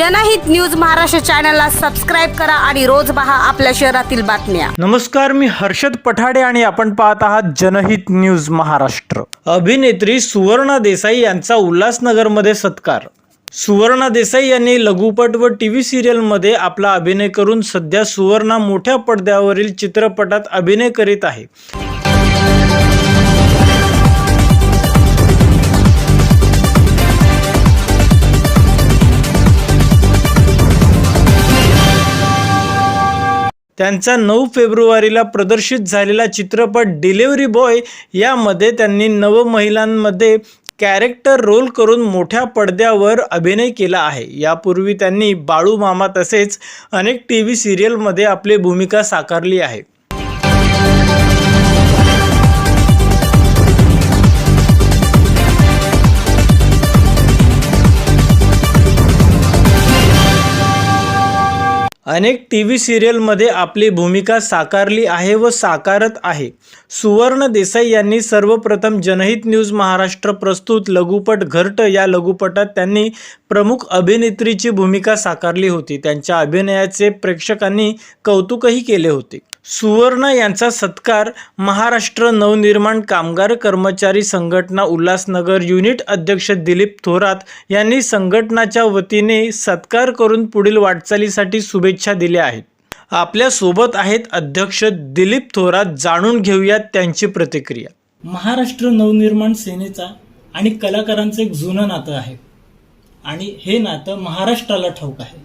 जनहित न्यूज महाराष्ट्र चॅनलला सबस्क्राईब करा आणि रोज पहा आपल्या शहरातील बातम्या. नमस्कार मी हर्षद पठाडे आणि आपण पाहत आहात जनहित न्यूज महाराष्ट्र. अभिनेत्री सुवर्णा देसाई यांचा उल्हासनगरमध्ये सत्कार. सुवर्णा देसाई यांनी लघुपट व टी व्ही सिरियलमध्ये आपला अभिनय करून सध्या सुवर्णा मोठ्या पडद्यावरील चित्रपटात अभिनय करीत आहे. त्यांचा नऊ फेब्रुवारीला प्रदर्शित झालेला चित्रपट डिलेवरी बॉय यामध्ये त्यांनी नव महिलांमध्ये कॅरेक्टर रोल करून मोठ्या पडद्यावर अभिनय केला आहे. यापूर्वी त्यांनी बाळू मामा तसेच अनेक टी व्ही सिरियलमध्ये आपली भूमिका साकारली आहे. अनेक टी व्ही सिरियलमध्ये आपली भूमिका साकारली आहे व साकारत आहे. सुवर्ण देसाई यांनी सर्वप्रथम जनहित न्यूज महाराष्ट्र प्रस्तुत लघुपट घरट या लघुपटात त्यांनी प्रमुख अभिनेत्रीची भूमिका साकारली होती. त्यांच्या अभिनयाचे प्रेक्षकांनी कौतुकही केले होते. सुवर्ण यांचा सत्कार महाराष्ट्र नवनिर्माण कामगार कर्मचारी संघटना उल्हासनगर युनिट अध्यक्ष दिलीप थोरात यांनी संघटनाच्या वतीने सत्कार करून पुढील वाटचालीसाठी शुभेच्छा दिल्या आहेत. आपल्यासोबत आहेत अध्यक्ष दिलीप थोरात. जाणून घेऊयात त्यांची प्रतिक्रिया. महाराष्ट्र नवनिर्माण सेनेचा आणि कलाकारांचं एक जुनं नातं आहे. आणि हे नातं महाराष्ट्राला ठाऊक आहे.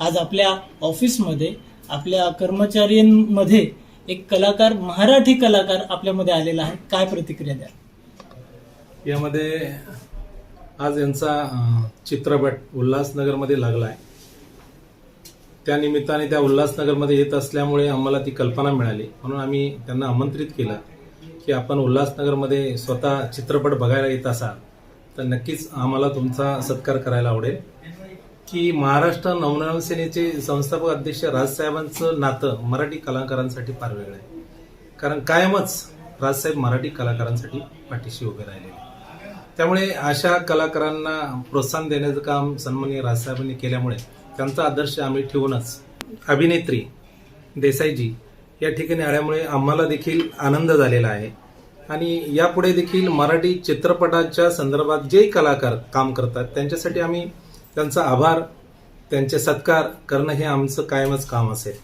आज आपल्या ऑफिसमध्ये आपल्या कर्मचाऱ्यांमध्ये एक कलाकार मराठी कलाकार आपल्यामध्ये आलेला आहे. काय प्रतिक्रिया द्या यामध्ये आज यांचा चित्रपट उल्हासनगरमध्ये लागला आहे त्या निमित्ताने त्या उल्हासनगरमध्ये येत असल्यामुळे आम्हाला ती कल्पना मिळाली. म्हणून आम्ही त्यांना आमंत्रित केलं की आपण उल्हासनगरमध्ये स्वतः चित्रपट बघायला येत असाल तर नक्कीच आम्हाला तुमचा सत्कार करायला आवडेल. की महाराष्ट्र नवनिर्माण सेनेचे संस्थापक अध्यक्ष राजसाहेबांचं नातं मराठी कलाकारांसाठी फार वेगळं आहे. कारण कायमच राजसाहेब मराठी कलाकारांसाठी पाठीशी उभे राहिलेले त्यामुळे अशा कलाकारांना प्रोत्साहन देण्याचं काम सन्माननीय राजसाहेबांनी केल्यामुळे त्यांचा आदर्श आम्ही ठेवूनच अभिनेत्री देसाईजी या ठिकाणी आल्यामुळे आम्हाला देखील आनंद झालेला आहे. आणि यापुढे देखील मराठी चित्रपटाच्या संदर्भात जे कलाकार काम करतात त्यांच्यासाठी आम्ही त्यांचा आभार त्यांचे सत्कार करणं हे आमचं कायमच काम असेल.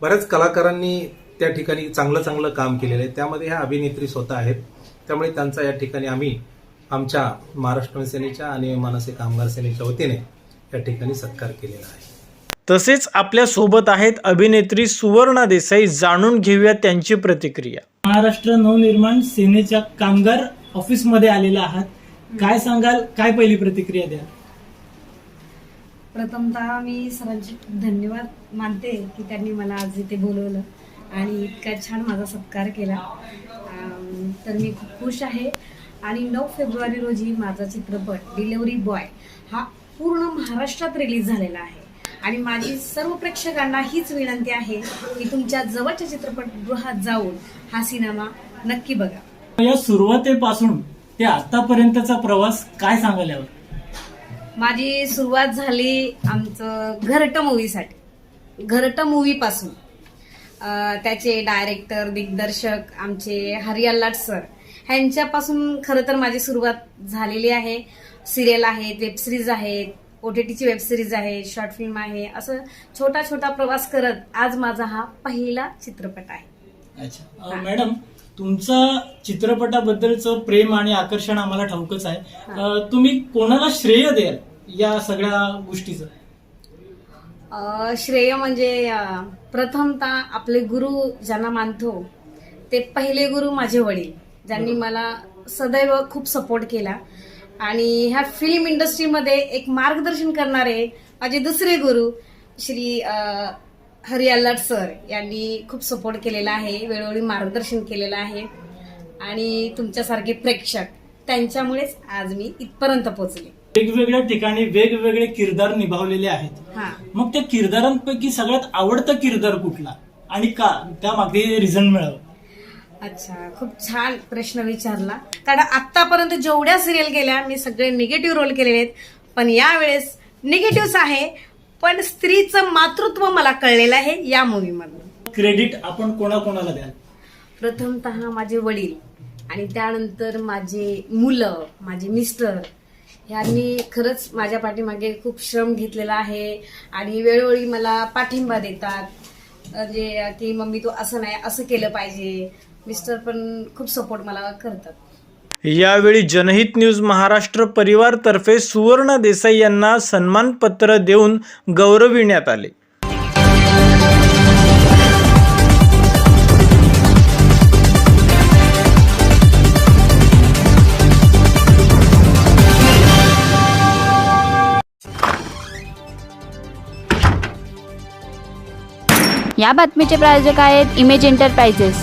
बऱ्याच कलाकारांनी त्या ठिकाणी चांगलं चांगलं काम केलेलं आहे. त्यामध्ये ह्या अभिनेत्री स्वतः आहेत. त्यामुळे त्यांचा या ठिकाणी आम्ही आमच्या महाराष्ट्र सेनेच्या आणि मानसिक कामगार सेनेच्या वतीने या ठिकाणी सत्कार केलेला आहे. तसेच आपल्यासोबत आहेत अभिनेत्री सुवर्णा देसाई. जाणून घेऊयात त्यांची प्रतिक्रिया. महाराष्ट्र नवनिर्माण सेनेच्या कामगार ऑफिसमध्ये आलेला आहात. काय सांगाल? काय पहिली प्रतिक्रिया द्या प्रथमतः मी सरांचे खूप धन्यवाद मानते की त्यांनी मला आज इथे बोलवलं आणि इतका छान माझा सत्कार केला. तर मी खूप खुश आहे. आणि नऊ फेब्रुवारी रोजी माझा चित्रपट डिलेवरी बॉय हा पूर्ण महाराष्ट्रात रिलीज झालेला आहे. आणि माझी सर्व प्रेक्षकांना हीच विनंती आहे की तुमच्या जवळच्या चित्रपटगृहात जाऊन हा सिनेमा नक्की बघा. या सुरुवातीपासून ते आतापर्यंतचा प्रवास काय सांगायला यावर माझी सुरुवात झाली आमचं घरट मूवीसाठी घरट मूवी पासून. त्याचे डायरेक्टर दिग्दर्शक आमचे हरियाल्लाट सर ह्यांच्यापासून खरं तर माझी सुरुवात झालेली आहे. सिरियल आहेत वेबसिरीज आहेत ओ टी टीची वेबसिरीज आहे शॉर्ट फिल्म आहे असं छोटा छोटा प्रवास करत आज माझा हा पहिला चित्रपट आहे. अच्छा. मॅडम तुमचं चित्रपटाबद्दलचं प्रेम आणि आकर्षण आम्हाला ठाऊकच आहे. तुम्ही कोणाला श्रेय द्याल? या सगळ्या गोष्टीचं? अ, श्रेय म्हणजे अ, प्रथमतः आपले गुरु ज्यांना मानतो ते पहिले गुरु माझे वडील ज्यांनी मला सदैव खूप सपोर्ट केला. आणि ह्या फिल्म इंडस्ट्रीमध्ये एक मार्गदर्शन करणारे माझे दुसरे गुरु श्री अ, हरी अल्लाट सर यांनी खूप सपोर्ट केलेला आहे वेळोवेळी मार्गदर्शन केलेलं आहे. आणि तुमच्यासारखे प्रेक्षक त्यांच्यामुळेच आज मी इथपर्यंत पोहोचले. वेगवेगळ्या ठिकाणी वेगवेगळे किरदार निभावलेले आहेत. मग त्या किरदारांपैकी सगळ्यात आवडता किरदार कुठला? आणि का? त्या मागे रिझन मिळावं. अच्छा खूप छान प्रश्न विचारला. कारण आतापर्यंत जेवढ्या सिरियल गेल्या मी सगळे निगेटिव्ह रोल केलेले आहेत. पण यावेळेस निगेटिव्हच आहे. पण स्त्रीचं मातृत्व मला कळलेलं आहे या मूवीमधून क्रेडिट आपण कोणाकोणाला द्याल? प्रथमतः माझे वडील आणि त्यानंतर माझे मुलं माझे मिस्टर ह्यांनी खरंच माझ्या पाठीमागे खूप श्रम घेतलेला आहे आणि वेळोवेळी मला पाठिंबा देतात. म्हणजे की मम्मी तू असं नाही असं केलं पाहिजे. मिस्टर पण खूप सपोर्ट मला करतात. यावेळी जनहित न्यूज महाराष्ट्र परिवारतर्फे सुवर्ण देसाई यांना सन्मानपत्र देऊन गौरविण्यात आले. या बातमीचे प्रायोजक आहेत इमेज एंटरप्राइजेस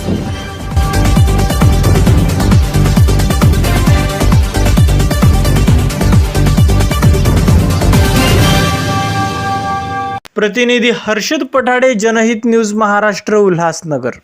प्रतिनिधी हर्षद पठाडे जनहित न्यूज महाराष्ट्र उल्हासनगर.